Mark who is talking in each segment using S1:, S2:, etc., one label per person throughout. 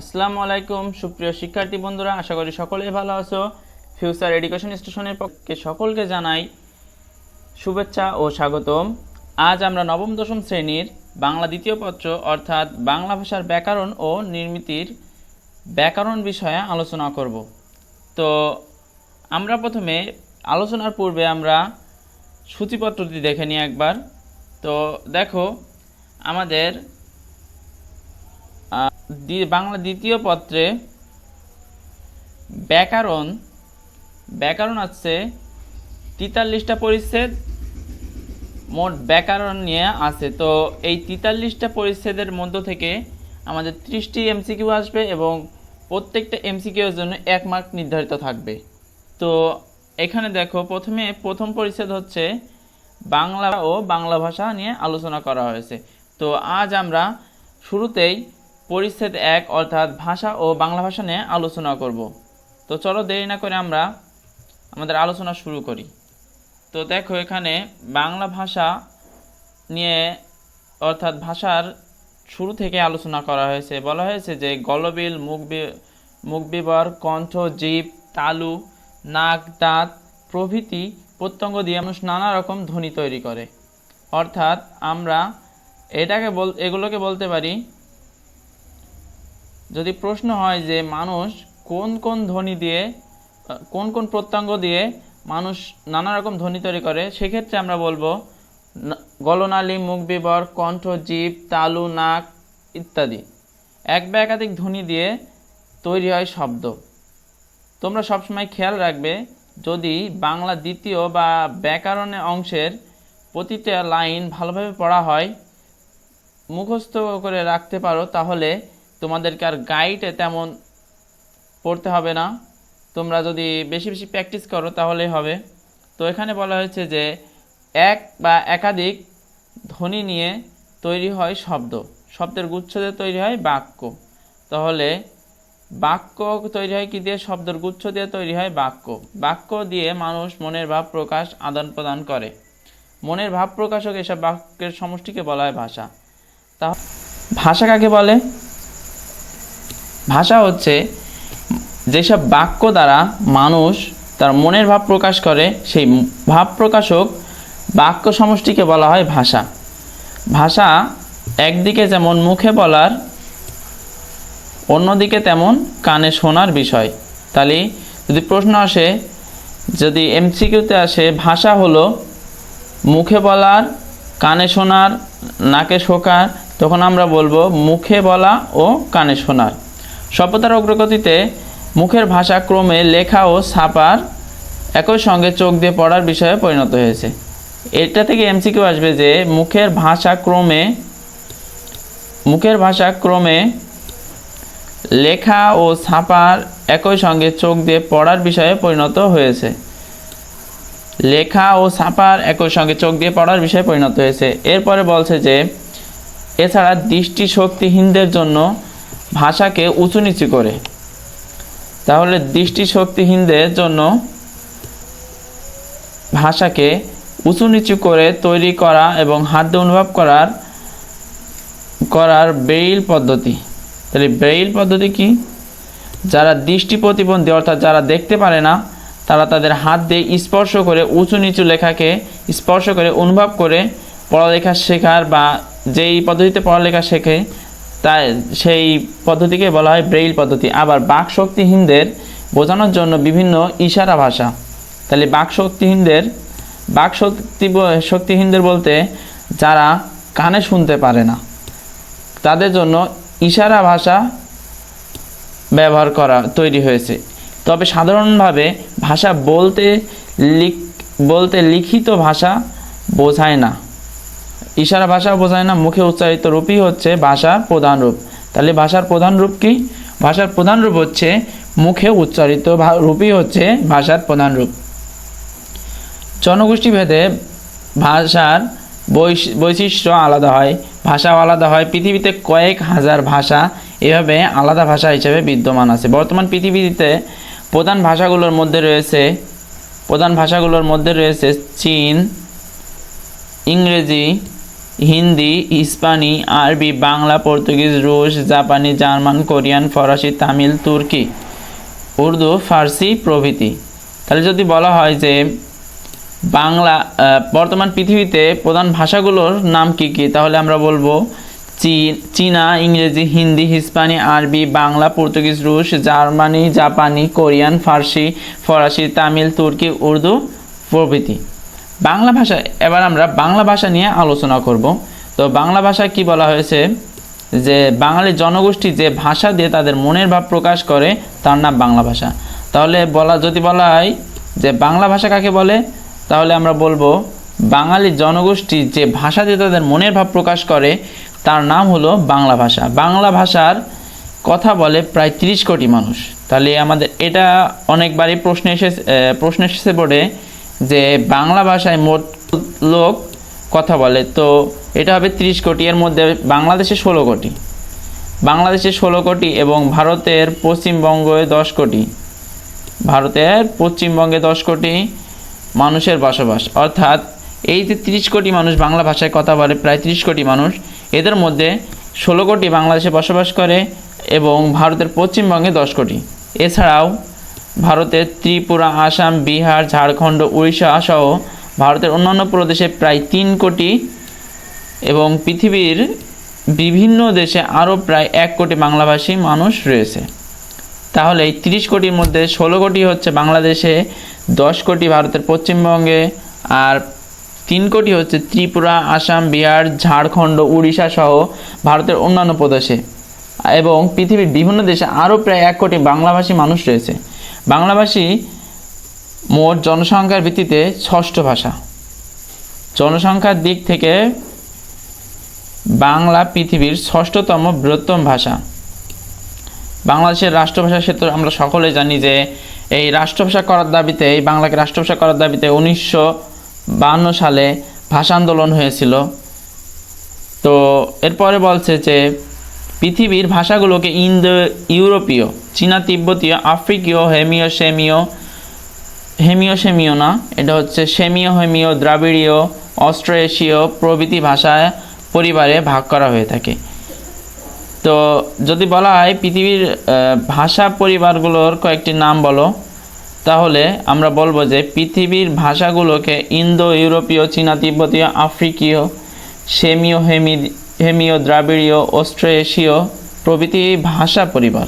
S1: আসসালামু আলাইকুম, সুপ্রিয় শিক্ষার্থী বন্ধুরা, আশা করি সকলেই ভালো আছো। ফিউচার এডুকেশন স্টেশনের পক্ষে সকলকে জানাই শুভেচ্ছা ও স্বাগতম। আজ আমরা নবম, দশম শ্রেণির বাংলা দ্বিতীয় পত্র, অর্থাৎ বাংলা ভাষার ব্যাকরণ ও নির্মিতির ব্যাকরণ বিষয়ে আলোচনা করব। তো আমরা প্রথমে আলোচনার পূর্বে আমরা সূচিপত্রটি দেখে নিই একবার। তো দেখো, আমাদের বাংলা দ্বিতীয় পত্রে ব্যাকরণ ব্যাকরণ আছে তেতাল্লিশটা পরিচ্ছেদ, মোট ব্যাকরণ নিয়ে আছে। তো এই তেতাল্লিশটা পরিচ্ছেদের মধ্য থেকে আমাদের ত্রিশটি এমসিকিউ আসবে এবং প্রত্যেকটা এমসিকিউ এর জন্য এক মার্ক নির্ধারিত থাকবে। তো এখানে দেখো, প্রথমে প্রথম পরিচ্ছেদ হচ্ছে বাংলা ও বাংলা ভাষা নিয়ে আলোচনা করা হয়েছে। তো আজ আমরা শুরুতেই পরিচ্ছেদ এক অর্থাৎ ভাষা ও বাংলা ভাষা নিয়ে আলোচনা করব। তো চলো দেরি না করে আমরা আমাদের আলোচনা শুরু করি। তো দেখো এখানে বাংলা ভাষা নিয়ে অর্থাৎ ভাষার শুরু থেকে আলোচনা করা হয়েছে। বলা হয়েছে যে গলবিল, মুখবি, মুখবিবর মুখ কণ্ঠ, জীব, তালু, নাক, দাঁত প্রভৃতি প্রত্যঙ্গ দিয়ে মানুষ নানা রকম ধ্বনি তৈরি করে। অর্থাৎ আমরা এটাকে বল এগুলোকে বলতে পারি যদি প্রশ্ন হয় যে মানুষ কোন কোন ধ্বনি দিয়ে, কোন কোন প্রত্যঙ্গ দিয়ে মানুষ নানা রকম ধ্বনি তৈরি করে, সেক্ষেত্রে আমরা বলব গলনালী মুখ বিবর কণ্ঠ জীব তালু, নাক ইত্যাদি। এক বা একাধিক ধ্বনি দিয়ে তৈরি হয় শব্দ। তোমরা সবসময় খেয়াল রাখবে, যদি বাংলা দ্বিতীয় বা ব্যাকরণের অংশের প্রতিটা লাইন ভালোভাবে পড়া হয়, মুখস্থ করে রাখতে পারো, তাহলে তোমাদেরকে আর গাইডে তেমন পড়তে হবে না। তোমরা যদি বেশি বেশি প্র্যাকটিস করো তাহলেই হবে। তো এখানে বলা হয়েছে যে, এক বা একাধিক ধ্বনি নিয়ে তৈরি হয় শব্দ। শব্দের গুচ্ছ দিয়ে তৈরি হয় বাক্য। তাহলে বাক্য তৈরি হয় কি দিয়ে? শব্দের গুচ্ছ দিয়ে তৈরি হয় বাক্য। বাক্য দিয়ে মানুষ মনের ভাব প্রকাশ, আদান প্রদান করে। মনের ভাব প্রকাশক এসব বাক্যের সমষ্টিকে বলা হয় ভাষা। তা ভাষা কাকে বলে? ভাষা হচ্ছে যেসব বাক্য দ্বারা মানুষ তার মনের ভাব প্রকাশ করে, সেই ভাব প্রকাশক বাক্য সমষ্টিকে বলা হয় ভাষা। ভাষা একদিকে যেমন মুখে বলার, অন্যদিকে তেমন কানে শোনার বিষয়। তাহলে যদি প্রশ্ন আসে, যদি এমসিকিউতে আসে, ভাষা হলো মুখে বলার, কানে শোনার, নাকে শোকার, তখন আমরা বলব মুখে বলা ও কানে শোনার। সভ্যতার অগ্রগতিতে মুখের ভাষা ক্রমে লেখা ও ছাপার একই সঙ্গে চোখ দিয়ে পড়ার বিষয়ে পরিণত হয়েছে। এটা থেকে এমসিকিউ আসবে যে মুখের ভাষা ক্রমে, মুখের ভাষা ক্রমে লেখা ও ছাপার একই সঙ্গে চোখ দিয়ে পড়ার বিষয়ে পরিণত হয়েছে। লেখা ও ছাপার একই সঙ্গে চোখ দিয়ে পড়ার বিষয়ে পরিণত হয়েছে। এরপরে বলছে যে, এছাড়া দৃষ্টি শক্তিহীনদের জন্য ভাষাকে উঁচু নিচু করে। তাহলে দৃষ্টি শক্তিহীনদের জন্য ভাষাকে উঁচু নিচু করে তৈরি করা এবং হাত দিয়ে অনুভব করার করার ব্রেইল পদ্ধতি। তাহলে ব্রেইল পদ্ধতি কি? যারা দৃষ্টি প্রতিবন্ধী, অর্থাৎ যারা দেখতে পারে না, তারা তাদের হাত দিয়ে স্পর্শ করে উঁচু নিচু লেখাকে স্পর্শ করে, অনুভব করে পড়ালেখা শেখার বা যেই পদ্ধতিতে পড়ালেখা শেখে তা সেই পদ্ধতিকে বলা হয় ব্রেইল পদ্ধতি। আবার বাক শক্তিহীনদের বোঝানোর জন্য বিভিন্ন ইশারা ভাষা। তাহলে বাক শক্তিহীনদের বাক শক্তি শক্তিহীনদের বলতে যারা কানে শুনতে পারে না, তাদের জন্য ইশারা ভাষা ব্যবহার করা, তৈরি হয়েছে। তবে সাধারণভাবে ভাষা বলতে লিখ, বলতে লিখিত ভাষা বোঝায় না। ইশারা ভাষা বোঝায় না, মুখে উচ্চারিত রূপই হচ্ছে ভাষার প্রধান রূপ। তাহলে ভাষার প্রধান রূপ কি? ভাষার প্রধান রূপ হচ্ছে মুখে উচ্চারিত রূপই হচ্ছে ভাষার প্রধান রূপ। জনগোষ্ঠীভেদে ভাষার বৈশ- বৈশিষ্ট্য আলাদা হয়, ভাষাও আলাদা হয়। পৃথিবীতে কয়েক হাজার ভাষা এভাবে আলাদা ভাষা হিসেবে বিদ্যমান আছে। বর্তমান পৃথিবীতে প্রধান ভাষাগুলোর মধ্যে রয়েছে, প্রধান ভাষাগুলোর মধ্যে রয়েছে চীন, ইংরেজি হিন্দি, ইস্পানি, আরবি, বাংলা, পর্তুগিজ, রুশ, জাপানি, জার্মান, কোরিয়ান, ফরাসি, তামিল, তুর্কি, উর্দু, ফার্সি প্রভৃতি। তাহলে যদি বলা হয় যে বাংলা বর্তমান পৃথিবীতে প্রধান ভাষাগুলোর নাম কি কি, তাহলে আমরা বলব চীন, চীনা, ইংরেজি, হিন্দি, হিসপানি, আরবি, বাংলা, পর্তুগিজ, রুশ, জার্মানি, জাপানি, কোরিয়ান, ফার্সি, ফরাসি, তামিল, তুর্কি, উর্দু প্রভৃতি। বাংলা ভাষা, এবার আমরা বাংলা ভাষা নিয়ে আলোচনা করব। তো বাংলা ভাষায় কি বলা হয়েছে? যে বাঙালি জনগোষ্ঠী যে ভাষা দিয়ে তাদের মনের ভাব প্রকাশ করে, তার নাম বাংলা ভাষা। তাহলে বলা, যদি বলা হয় যে বাংলা ভাষা কাকে বলে? তাহলে আমরা বলব, বাঙালি জনগোষ্ঠী যে ভাষা দিয়ে তাদের মনের ভাব প্রকাশ করে, তার নাম হলো বাংলা ভাষা। বাংলা ভাষার কথা বলে প্রায় তিরিশ কোটি মানুষ। তাহলে আমাদের এটা অনেকবারই প্রশ্ন এসে প্রশ্ন এসেছে বোর্ডে যে বাংলা ভাষায় মোট লোক কথা বলে, তো এটা হবে তিরিশ কোটি। এর মধ্যে বাংলাদেশে ষোলো কোটি। বাংলাদেশে ষোলো কোটি এবং ভারতের পশ্চিমবঙ্গে দশ কোটি। ভারতের পশ্চিমবঙ্গে দশ কোটি মানুষের বসবাস। অর্থাৎ এই যে তিরিশ কোটি মানুষ বাংলা ভাষায় কথা বলে, প্রায় তিরিশ কোটি মানুষ, এদের মধ্যে ষোলো কোটি বাংলাদেশে বসবাস করে এবং ভারতের পশ্চিমবঙ্গে দশ কোটি। এছাড়াও ভারতের ত্রিপুরা, আসাম, বিহার, ঝাড়খণ্ড, উড়িষ্যা সহ ভারতের অন্যান্য প্রদেশে প্রায় তিন কোটি এবং পৃথিবীর বিভিন্ন দেশে আরও প্রায় এক কোটি বাংলাভাষী মানুষ রয়েছে। তাহলে এই তিরিশ কোটির মধ্যে ষোলো কোটি হচ্ছে বাংলাদেশে, দশ কোটি ভারতের পশ্চিমবঙ্গে আর তিন কোটি হচ্ছে ত্রিপুরা, আসাম, বিহার, ঝাড়খণ্ড, উড়িষ্যা সহ ভারতের অন্যান্য প্রদেশে। এবং পৃথিবীর বিভিন্ন দেশে আরও প্রায় এক কোটি বাংলাভাষী মানুষ রয়েছে। বাংলাভাষী মোট জনসংখ্যার ভিত্তিতে ষষ্ঠ ভাষা। জনসংখ্যার দিক থেকে বাংলা পৃথিবীর ষষ্ঠতম বৃহত্তম ভাষা। বাংলাদেশের রাষ্ট্রভাষা সে তো আমরা সকলে জানি যে এই রাষ্ট্রভাষা করার দাবিতে, এই বাংলাকে রাষ্ট্রভাষা করার দাবিতে উনিশশো বাহান্ন সালে ভাষা আন্দোলন হয়েছিল। তো এরপরে বলছে যে পৃথিবীর ভাষাগুলোকে ইন্দো ইউরোপীয় চীনা তিব্বতীয় আফ্রিকীয় হেমিও সেমিও হেমিও সেমিও না, এটা হচ্ছে সেমিও হেমিও দ্রাবিড়ীয় অস্ট্রো এশীয় প্রভৃতি ভাষায় পরিবারে ভাগ করা হয়ে থাকে। তো যদি বলা হয় পৃথিবীর ভাষা পরিবারগুলোর কয়েকটি নাম বলো, তাহলে আমরা বলব যে পৃথিবীর ভাষাগুলোকে ইন্দো ইউরোপীয় চীনা তিব্বতীয়, আফ্রিকীয় সেমিও হেমি হেমিও দ্রাবিড়ীয় অস্ট্রো এশীয় প্রভৃতি ভাষা পরিবার।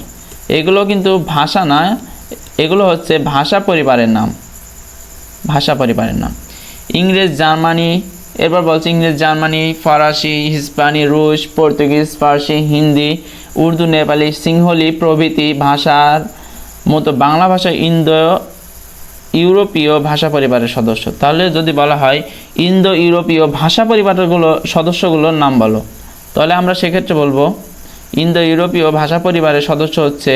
S1: এগুলো কিন্তু ভাষা না, এগুলো হচ্ছে ভাষা পরিবারের নাম। ভাষা পরিবারের নাম। ইংরেজ, জার্মানি, এরপর বলছে ইংরেজ, জার্মানি, ফরাসি, হিসপানি, রুশ, পর্তুগিজ, ফার্সি, হিন্দি, উর্দু, নেপালি, সিংহলি প্রভৃতি ভাষার মতো বাংলা ভাষা, ইন্দো, ইউরোপীয় ভাষা পরিবারের সদস্য। তাহলে যদি বলা হয় ইন্দো ইউরোপীয় ভাষা পরিবারগুলো, সদস্যগুলোর নাম বলো, তাহলে আমরা সেক্ষেত্রে বলব ইন্দো ইউরোপীয় ভাষা পরিবারের সদস্য হচ্ছে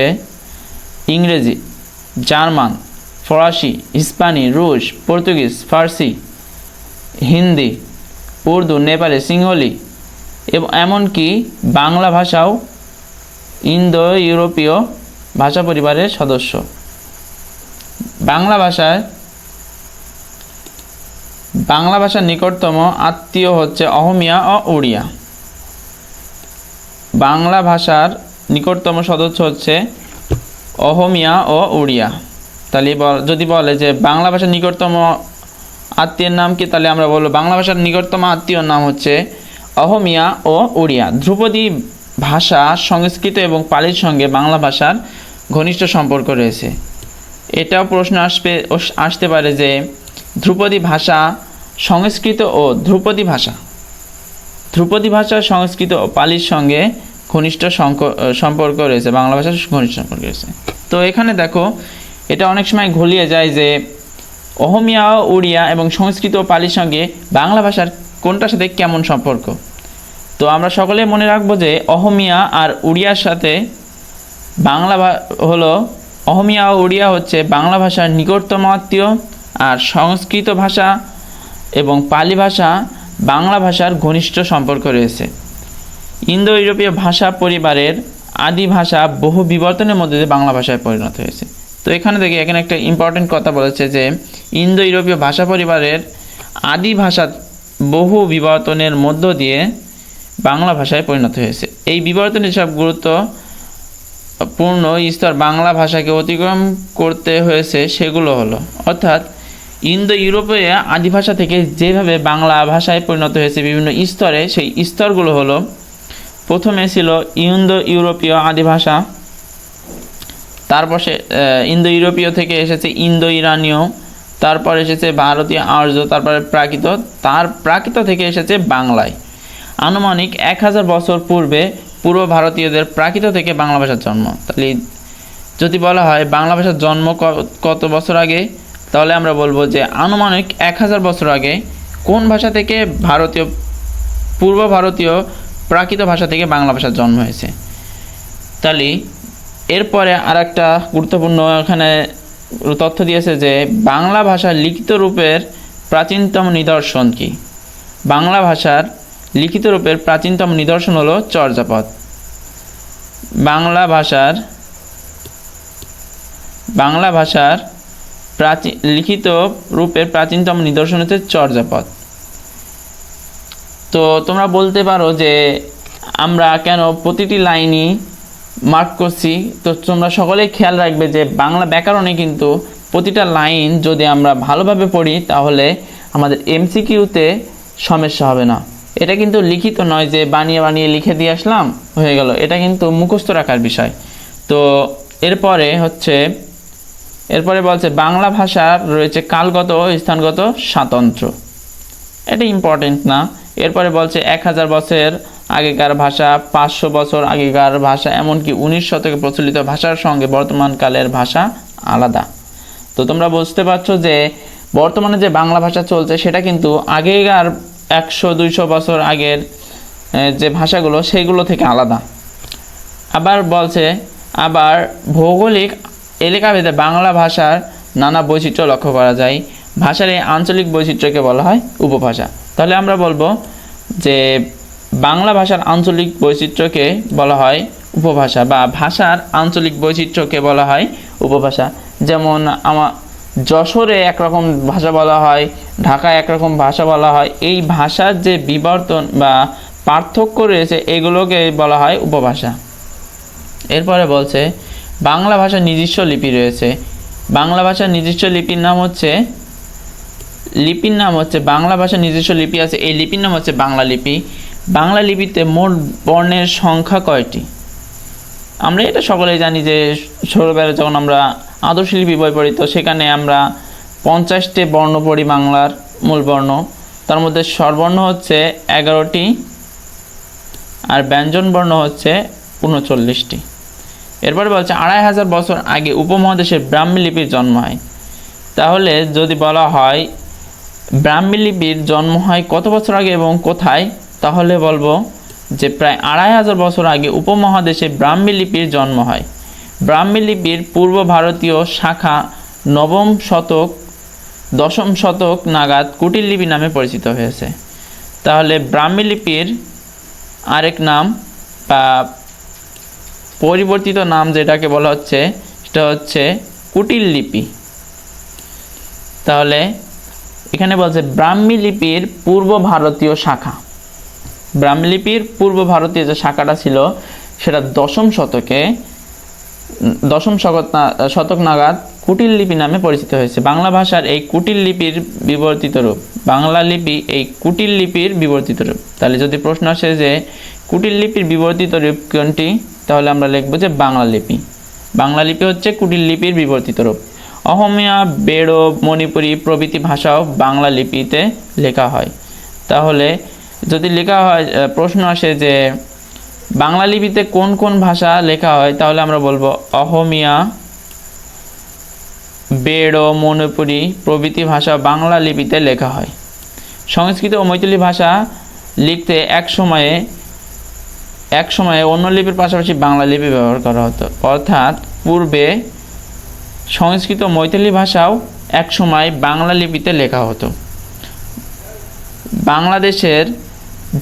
S1: ইংরেজি, জার্মান, ফরাসি, হিসপানি, রুশ, পর্তুগিজ, ফার্সি, হিন্দি, উর্দু, নেপালি সিংহলি এবং এমনকি বাংলা ভাষাও ইন্দো ইউরোপীয় ভাষা পরিবারের সদস্য। বাংলা ভাষায় বাংলা ভাষার নিকটতম আত্মীয় হচ্ছে অহমিয়া ও উড়িয়া। বাংলা ভাষার নিকটতম সদস্য হচ্ছে অহমিয়া ও উড়িয়া। তাহলে যদি বলে যে বাংলা ভাষার নিকটতম আত্মীয়ের নাম কি, তাহলে আমরা বলব বাংলা ভাষার নিকটতম আত্মীয়র নাম হচ্ছে অহমিয়া ও উড়িয়া। ধ্রুপদী ভাষা সংস্কৃত এবং পালির সঙ্গে বাংলা ভাষার ঘনিষ্ঠ সম্পর্ক রয়েছে। এটাও প্রশ্ন আসবে, আসতে পারে যে ধ্রুপদী ভাষা সংস্কৃত ও ধ্রুপদী ভাষা। ধ্রুপদী ভাষা সংস্কৃত ও পালির সঙ্গে ঘনিষ্ঠ সম্পর্ক রয়েছে। বাংলা ভাষার ঘনিষ্ঠ সম্পর্ক রয়েছে। তো এখানে দেখো, এটা অনেক সময় ঘুলিয়ে যায় যে অহমিয়া, উড়িয়া এবং সংস্কৃত ও পালির সঙ্গে বাংলা ভাষার কোনটার সাথে কেমন সম্পর্ক? তো আমরা সকলে মনে রাখব যে অহমিয়া আর উড়িয়ার সাথে বাংলা হলো, অহমিয়া ও উড়িয়া হচ্ছে বাংলা ভাষার নিকটতম আত্মীয় আর সংস্কৃত ভাষা এবং পালি ভাষা বাংলা ভাষার ঘনিষ্ঠ সম্পর্ক রয়েছে। ইন্দো ইউরোপীয় ভাষা পরিবারের আদি ভাষা বহু বিবর্তনের মধ্যে দিয়ে বাংলা ভাষায় পরিণত হয়েছে। তো এখানে দেখি, এখানে একটা ইম্পর্টেন্ট কথা বলেছে যে ইন্দো ইউরোপীয় ভাষা পরিবারের আদি ভাষা বহু বিবর্তনের মধ্য দিয়ে বাংলা ভাষায় পরিণত হয়েছে। এই বিবর্তনের সব গুরুত্ব পূর্ণ স্তর বাংলা ভাষাকে অতিক্রম করতে হয়েছে সেগুলো হলো, অর্থাৎ ইন্দো ইউরোপীয় আদি ভাষা থেকে যেভাবে বাংলা ভাষায় পরিণত হয়েছে বিভিন্ন স্তরে, সেই স্তরগুলো হলো, প্রথমে ছিল ইন্দো ইউরোপীয় আদি ভাষা তারপর সে ইন্দো ইউরোপীয় থেকে এসেছে ইন্দো ইরানীয় তারপর এসেছে ভারতীয় আর্য, তারপরে প্রাকৃত, তার প্রাকৃত থেকে এসেছে বাংলায়। আনুমানিক এক হাজার বছর পূর্বে পূর্ব ভারতীয়দের প্রাকৃত থেকে বাংলা ভাষার জন্ম। তাহলে যদি বলা হয় বাংলা ভাষার জন্ম কত বছর আগে? তাহলে আমরা বলব যে আনুমানিক এক হাজার বছর আগে কোন ভাষা থেকে ভারতীয়, পূর্ব ভারতীয় প্রাকৃত ভাষা থেকে বাংলা ভাষার জন্ম হয়েছে? তাহলে এরপরে আর একটা গুরুত্বপূর্ণ এখানে তথ্য দিয়েছে যে বাংলা ভাষার লিখিত রূপের প্রাচীনতম নিদর্শন কি? বাংলা ভাষার লিখিত রূপের প্রাচীনতম নিদর্শন হলো চর্যাপদ। বাংলা ভাষার বাংলা ভাষার প্রাচীন লিখিত রূপের প্রাচীনতম নিদর্শন হচ্ছে চর্যাপদ। তো তোমরা বলতে পারো যে আমরা কেন প্রতিটি লাইনই মার্ক করছি, তো তোমরা সকলেই খেয়াল রাখবে যে বাংলা ব্যাকরণে কিন্তু প্রতিটা লাইন যদি আমরা ভালোভাবে পড়ি, তাহলে আমাদের এমসিকিউতে সমস্যা হবে না। এটা কিন্তু লিখিত নয় যে বানিয়ে বানিয়ে লিখে দিয়ে আসলাম, হয়ে গেল। এটা কিন্তু মুখস্থ রাখার বিষয়। তো এরপরে হচ্ছে এরপরে বলছে, বাংলা ভাষার রয়েছে কালগত ও স্থানগত স্বাতন্ত্র্য। এটা ইম্পর্টেন্ট না। এরপরে বলছে, এক হাজার বছর আগেকার ভাষা, পাঁচশো বছর আগেকার ভাষা, এমনকি উনিশ শতকে প্রচলিত ভাষার সঙ্গে বর্তমান কালের ভাষা আলাদা। তো তোমরা বুঝতে পারছ যে, বর্তমানে যে বাংলা ভাষা চলছে, সেটা কিন্তু আগেকার একশো, দুইশো বছর আগের যে ভাষাগুলো, সেগুলো থেকে আলাদা। আবার বলছে, আবার ভৌগোলিক এলাকাভেদে বাংলা ভাষার নানা বৈচিত্র্য লক্ষ্য করা যায়। ভাষার এই আঞ্চলিক বৈচিত্র্যকে বলা হয় উপভাষা। তাহলে আমরা বলব যে বাংলা ভাষার আঞ্চলিক বৈচিত্র্যকে বলা হয় উপভাষা বা ভাষার আঞ্চলিক বৈচিত্র্যকে বলা হয় উপভাষা। যেমন আমার যশোরে একরকম ভাষা বলা হয়, ঢাকায় একরকম ভাষা বলা হয়। এই ভাষার যে বিবর্তন বা পার্থক্য রয়েছে, এগুলোকে বলা হয় উপভাষা। এরপরে বলছে বাংলা ভাষার নিজস্ব লিপি রয়েছে। বাংলা ভাষার নিজস্ব লিপির নাম হচ্ছে, লিপির নাম হচ্ছে, বাংলা ভাষার নিজস্ব লিপি আছে, এই লিপির নাম হচ্ছে বাংলা লিপি। বাংলা লিপিতে মোট বর্ণের সংখ্যা কয়টি? আমরা এটা সকলেই জানি যে, ছোটোবেলায় যখন আমরা আদর্শ লিপি বই পড়ি, তো সেখানে আমরা পঞ্চাশটি বর্ণ পড়ি বাংলার মূল বর্ণ। তার মধ্যে স্বরবর্ণ হচ্ছে এগারোটি আর ব্যঞ্জন বর্ণ হচ্ছে উনচল্লিশটি। এরপরে বলছে, আড়াই হাজার বছর আগে উপমহাদেশের ব্রাহ্মী লিপির জন্ম হয়। তাহলে যদি বলা হয়, ব্রাহ্মী লিপির জন্ম হয় কত বছর আগে এবং কোথায়? তাহলে বলব যে প্রায় আড়াই হাজার বছর আগে উপমহাদেশে ব্রাহ্মী লিপির জন্ম হয়। ব্রাহ্মী লিপির পূর্ব ভারতীয় শাখা নবম শতক, দশম শতক নাগাদ কুটির লিপি নামে পরিচিত হয়েছে। তাহলে ব্রাহ্মী লিপির আরেক নাম বা পরিবর্তিত নাম যেটাকে বলা হচ্ছে, সেটা হচ্ছে কুটিল লিপি। তাহলে এখানে বলছে ব্রাহ্মী লিপির পূর্ব ভারতীয় শাখা। ব্রাহ্মী লিপির পূর্ব ভারতীয় যে শাখাটা ছিল, সেটা দশম শতকে, দশম শতক নাগাদ কুটিল লিপি নামে পরিচিত হয়েছে। বাংলা ভাষার এই কুটিল লিপির বিবর্তিত রূপ, বাংলা লিপি এই কুটিল লিপির বিবর্তিত রূপ। তাহলে যদি প্রশ্ন আসে যে কুটিল লিপির বিবর্তিত রূপ কোনটি? তাহলে আমরা লিখব যে বাংলা লিপি। বাংলা লিপি হচ্ছে কুটিল লিপির বিবর্তিত রূপ। অহমিয়া বেড়ো মণিপুরি প্রভৃতি ভাষাও বাংলা লিপিতে লেখা হয়। তাহলে যদি লেখা হয় প্রশ্ন আসে যে বাংলা লিপিতে কোন কোন ভাষা লেখা হয়, তাহলে আমরা বলব অহমিয়া বেড়ো মণিপুরি প্রভৃতি ভাষা বাংলা লিপিতে লেখা হয়। সংস্কৃত ও মৈথিলি ভাষা লিখতে এক সময়ে এক সময়ে অন্য লিপির পাশাপাশি বাংলা লিপি ব্যবহার করা হতো। অর্থাৎ পূর্বে সংস্কৃত মৈথিলি ভাষাও এক সময় বাংলা লিপিতে লেখা হতো। বাংলাদেশের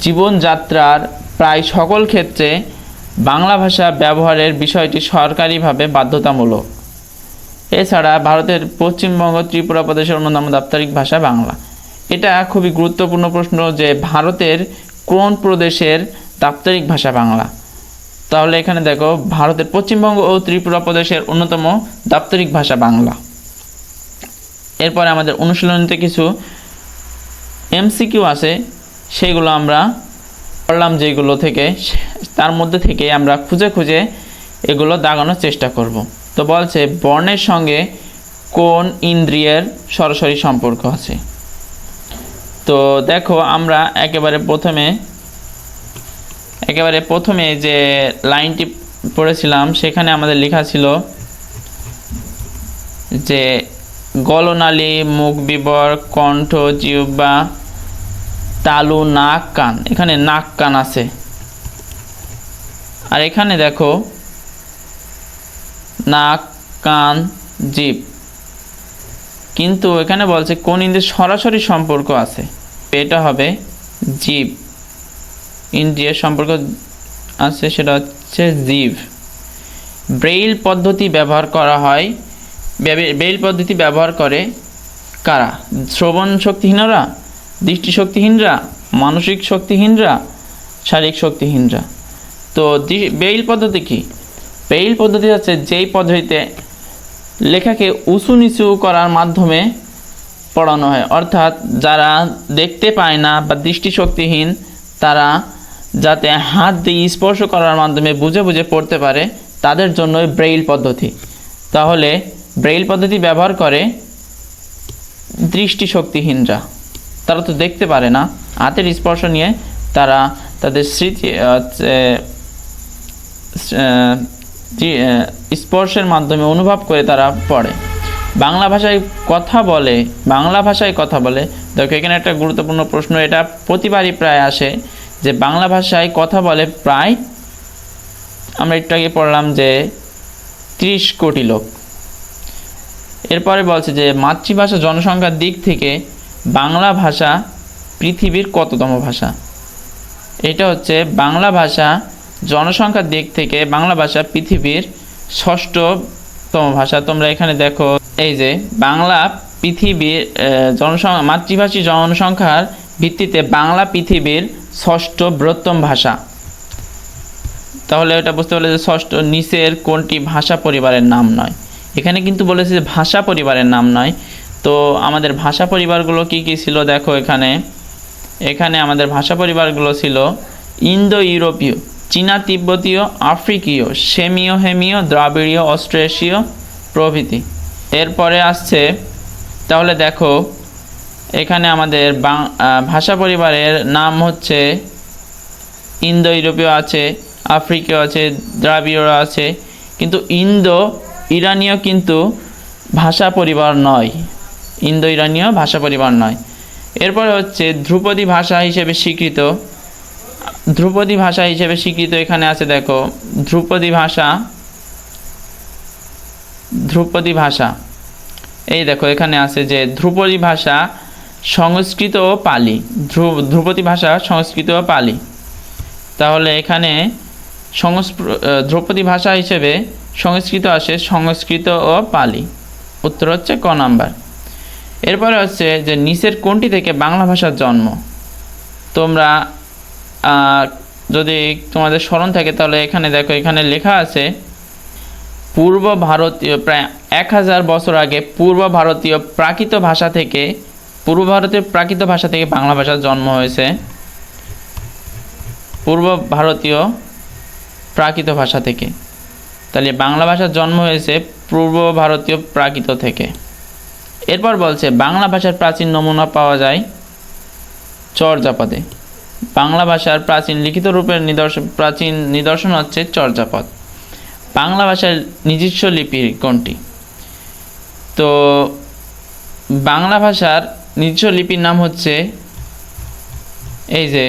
S1: জীবনযাত্রার প্রায় সকল ক্ষেত্রে বাংলা ভাষা ব্যবহারের বিষয়টি সরকারিভাবে বাধ্যতামূলক। এছাড়া ভারতের পশ্চিমবঙ্গ, ত্রিপুরা প্রদেশের অন্যতম দাপ্তরিক ভাষা বাংলা। এটা খুবই গুরুত্বপূর্ণ প্রশ্ন যে ভারতের কোন প্রদেশের দাপ্তরিক ভাষা বাংলা। তাহলে এখানে দেখো, ভারতের পশ্চিমবঙ্গ ও ত্রিপুরা প্রদেশের অন্যতম দাপ্তরিক ভাষা বাংলা। এরপরে আমাদের অনুশীলনীতে কিছু এমসিকিউ আছে, সেগুলো আমরা পড়লাম যেগুলো থেকে, তার মধ্যে থেকে আমরা খুঁজে খুঁজে এগুলো দাগানোর চেষ্টা করব। তো বলছে, বর্ণের সঙ্গে কোন ইন্দ্রিয়ের সরাসরি সম্পর্ক আছে? তো দেখো, আমরা একেবারে প্রথমে একেবারে প্রথমে যে লাইনটি পড়েছিলাম, সেখানে আমাদের লেখা ছিল যে, গলনালী, মুখ বিবর, কণ্ঠ, জিহ্বা, তালু, নাক, কান। এখানে নাক, কান আছে। আর এখানে দেখো, নাক, কান জীব কিন্তু এখানে বলছে, কোন ইন্দ্রিয়ের সরাসরি সম্পর্ক আছে? এটা হবে জীব ইন্দ্রিয়ের সম্পর্ক আছে, সেটা হচ্ছে জীব। ব্রেইল পদ্ধতি ব্যবহার করা হয়। ব্রেইল পদ্ধতি ব্যবহার করে কারা? শ্রবণ শক্তিহীনরা? দৃষ্টিশক্তিহীনরা মানসিক শক্তিহীনরা? শারীরিক শক্তিহীনরা? তো ব্রেইল পদ্ধতি কি? ব্রেইল পদ্ধতি হচ্ছে যেই পদ্ধতিতে লেখাকে উঁচু নিচু করার মাধ্যমে পড়ানো হয়। অর্থাৎ যারা দেখতে পায় না বা দৃষ্টিশক্তিহীন তারা যাতে হাত দিয়ে স্পর্শ করার মাধ্যমে বুঝে বুঝে পড়তে পারে তাদের জন্য ব্রেইল পদ্ধতি। তাহলে ব্রেইল পদ্ধতি ব্যবহার করে দৃষ্টিশক্তিহীনরা। তারা তো দেখতে পারে না, হাতের স্পর্শ নিয়ে তারা তাদের স্মৃতি স্পর্শের মাধ্যমে অনুভব করে তারা পড়ে। বাংলা ভাষায় কথা বলে, বাংলা ভাষায় কথা বলে। দেখো, এখানে একটা গুরুত্বপূর্ণ প্রশ্ন, এটা প্রতিবারই প্রায় আসে। যে বাংলা ভাষায় কথা বলে প্রায়, আমরা একটু আগে পড়লাম যে ত্রিশ কোটি লোক। এরপরে বলছে যে মাতৃভাষা জনসংখ্যার দিক থেকে বাংলা ভাষা পৃথিবীর কততম ভাষা। এটা হচ্ছে বাংলা ভাষা জনসংখ্যার দিক থেকে বাংলা ভাষা পৃথিবীর ষষ্ঠতম ভাষা। তোমরা এখানে দেখো এই যে বাংলা পৃথিবীর জনসংখ্যা, মাতৃভাষী জনসংখ্যার ভিত্তিতে বাংলা পৃথিবীর ষষ্ঠ বৃহত্তম ভাষা। তাহলে এটা বুঝতে পারলে যে ষষ্ঠ নিচের কোনটি ভাষা পরিবারের নাম নয়। এখানে কিন্তু বলেছে যে ভাষা পরিবারের নাম নয়। তো আমাদের ভাষা পরিবারগুলো কি কি ছিল দেখো এখানে। এখানে আমাদের ভাষা পরিবারগুলো ছিল ইন্দো ইউরোপীয় চীনা তিব্বতীয়, আফ্রিকীয়, সেমীয়, হেমীয়, দ্রাবিড়ীয়, অস্ট্রেশীয় প্রভৃতি। এরপরে আসছে, তাহলে দেখো এখানে আমাদের ভাষা পরিবারের নাম হচ্ছে ইন্দো ইউরোপীয় আছে, আফ্রিকীয় আছে দ্রাবিড়ীয় আছে। কিন্তু ইন্দো, ইরানীয় কিন্তু ভাষা পরিবার নয়। ইন্দো ইরানীয় ভাষা পরিবার নয়। এরপরে হচ্ছে ধ্রুপদী ভাষা হিসেবে স্বীকৃত। ধ্রুপদী ভাষা হিসেবে স্বীকৃত এখানে আছে, দেখো, ধ্রুপদী ভাষা ধ্রুপদী ভাষা। এই দেখো, এখানে আছে যে ধ্রুপদী ভাষা সংস্কৃত ও পালি। ধ্রু ধ্রুপদী ভাষা সংস্কৃত ও পালি। তাহলে এখানে ধ্রুপদী ভাষা হিসেবে সংস্কৃত আসে সংস্কৃত ও পালি। উত্তর হচ্ছে ক নাম্বার। এরপরে হচ্ছে যে নিচের কোনটি থেকে বাংলা ভাষার জন্ম? তোমরা যদি তোমাদের স্মরণ থাকে তাহলে এখানে দেখো, এখানে লেখা আছে, পূর্ব ভারতীয়, প্রায় এক হাজার বছর আগে পূর্ব ভারতীয় প্রাকৃত ভাষা থেকে পূর্ব ভারতের প্রাকৃত ভাষা থেকে বাংলা ভাষার জন্ম হয়েছে। পূর্ব ভারতীয় প্রাকৃত ভাষা থেকে। তাহলে বাংলা ভাষার জন্ম হয়েছে পূর্ব ভারতীয় প্রাকৃত থেকে। এরপর বলছে, বাংলা ভাষার প্রাচীন নমুনা পাওয়া যায় চর্যাপদে। বাংলা ভাষার প্রাচীন লিখিত রূপের নিদর্শন প্রাচীন নিদর্শন হচ্ছে চর্যাপদ। বাংলা ভাষার নিজস্ব লিপি কোনটি? তো বাংলা ভাষার নিজস্ব লিপির নাম হচ্ছে, এই যে,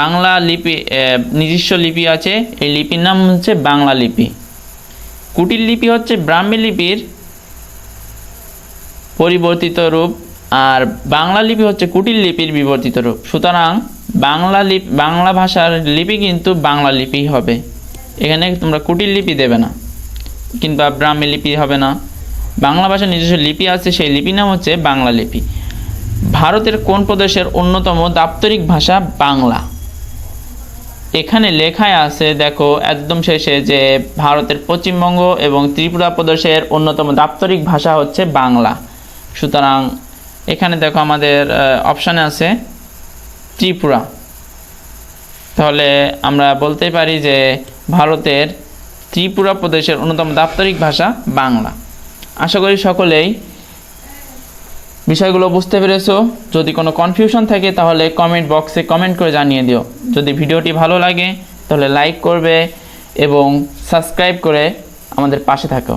S1: বাংলা লিপি নিজস্ব লিপি আছে, এই লিপির নাম হচ্ছে বাংলা লিপি। কুটির লিপি হচ্ছে ব্রাহ্মী লিপির পরিবর্তিত রূপ, আর বাংলা লিপি হচ্ছে কুটির লিপির বিবর্তিত রূপ। সুতরাং বাংলা লিপি, বাংলা ভাষার লিপি কিন্তু বাংলা লিপি হবে। এখানে তোমরা কুটির লিপি দেবে না, কিংবা ব্রাহ্মী লিপি হবে না। বাংলা ভাষার নিজস্ব লিপি আছে, সেই লিপির নাম হচ্ছে বাংলা লিপি। ভারতের কোন প্রদেশের অন্যতম দাপ্তরিক ভাষা বাংলা? এখানে লেখায় আছে, দেখো, একদম শেষে যে ভারতের পশ্চিমবঙ্গ এবং ত্রিপুরা প্রদেশের অন্যতম দাপ্তরিক ভাষা হচ্ছে বাংলা। সুতরাং এখানে দেখো আমাদের অপশানে আছে ত্রিপুরা। তাহলে আমরা বলতে পারি যে ভারতের ত্রিপুরা প্রদেশের অন্যতম দাপ্তরিক ভাষা বাংলা। আশা করি সকলেই বিষয়গুলো বুঝতে পেরেছ? যদি কোনো কনফিউশন থাকে, তাহলে কমেন্ট বক্সে কমেন্ট করে জানিয়ে দিও। যদি ভিডিওটি ভালো লাগে, তাহলে লাইক করবে এবং সাবস্ক্রাইব করে আমাদের পাশে থাকো।